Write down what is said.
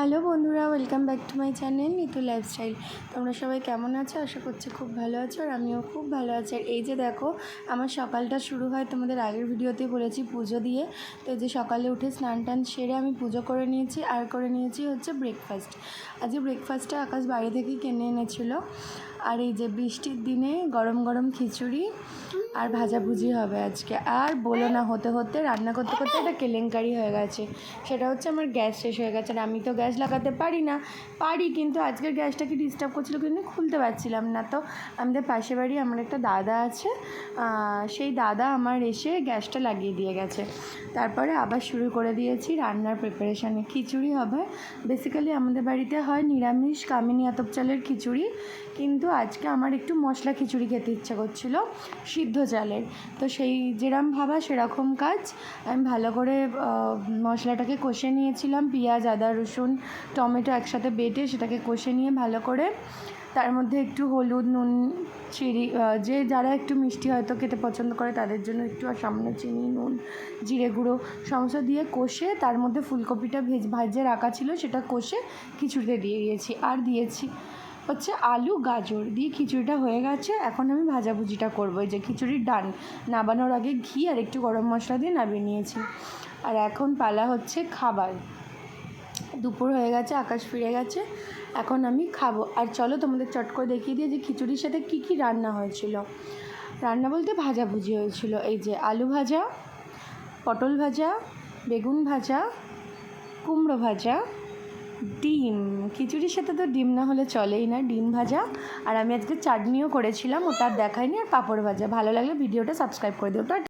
Hello বন্ধুরা, welcome back to my channel Neetu lifestyle. তোমরা সবাই কেমন আছো? আশা করছি খুব ভালো আছো আর আমিও খুব ভালো আছি। আর এই যে দেখো, আমার সকালটা শুরু হয় তোমাদের আগের ভিডিওতে বলেছি পুজো দিয়ে। তো যে সকালে উঠে স্নান টান সেরে আমি পুজো করে নিয়েছি। আর করে নিয়েছি হচ্ছে ব্রেকফাস্ট আজকে ব্রেকফাস্টটা আকাশ বাড়ি থেকেই কিনে এনেছিল। আর এই যে বৃষ্টির দিনে গরম গরম খিচুড়ি আর ভাজাভুজি হবে আজকে। আর বলো না, হতে হতে রান্না করতে করতে একটা কেলেঙ্কারি হয়ে গেছে। সেটা হচ্ছে আমার গ্যাস শেষ হয়ে গেছে আর আমি তো গ্যাস লাগাতে পারি না। পারি কিন্তু আজকের গ্যাসটাকে ডিস্টার্ব করছিল কিন্তু খুলতে পারছিলাম না। তো আমাদের পাশে বাড়ি আমার একটা দাদা আছে সেই দাদা আমার এসে গ্যাসটা লাগিয়ে দিয়ে গেছে। তারপরে আবার শুরু করে দিয়েছি রান্নার প্রিপারেশানে খিচুড়ি হবে। বেসিক্যালি আমাদের বাড়িতে হয় নিরামিষ কামিনী আতপ চালের খিচুড়ি। কিন্তু আজকে আমার একটু মশলা খিচুড়ি খেতে ইচ্ছা করছিল, সিদ্ধ চালের। তো সেই যেরম ভাবা সেরকম কাজ। আমি ভালো করে মশলাটাকে কষে নিয়েছিলাম, পেঁয়াজ, আদা, রসুন, টমেটো একসাথে বেটে সেটাকে কষে নিয়ে ভালো করে। তার মধ্যে একটু হলুদ, নুন চিনি যে যারা একটু মিষ্টি হয়তো খেতে পছন্দ করে তাদের জন্য একটু আর সামনে চিনি, নুন, জিরে গুঁড়ো সমস্ত দিয়ে কষে তার মধ্যে ফুলকপিটা ভেজ ভাজে রাখা ছিল সেটা কষে খিচুড়িতে দিয়ে দিয়েছি। আর দিয়েছি হচ্ছে আলু, গাজর দিয়ে খিচুড়িটা হয়ে গেছে। এখন আমি ভাজাভুজিটা করব। এই যে খিচুড়ির ডান নাবানোর আগে ঘি আর একটু গরম মশলা দিয়ে নামিয়ে নিয়েছি। আর এখন পালা হচ্ছে খাবার। দুপুর হয়ে গেছে, আকাশ ফিরে গেছে। এখন আমি খাব। আর চলো তোমাদের চট করে দেখিয়ে দিয়ে যে খিচুড়ির সাথে কী কী রান্না হয়েছিল। রান্না বলতে ভাজাভুজি হয়েছিল। এই যে আলু ভাজা, পটল ভাজা, বেগুন ভাজা, কুমড়ো ভাজা ডিম। খিচুড়ির সাথে তো ডিম না হলে চলেই না, ডিম ভাজা। আর আমি আজকে চাটনিও করেছিলাম, ওটা দেখাইনি, আর পাঁপড় ভাজা। ভালো লাগলে ভিডিওটা সাবস্ক্রাইব করে দিও।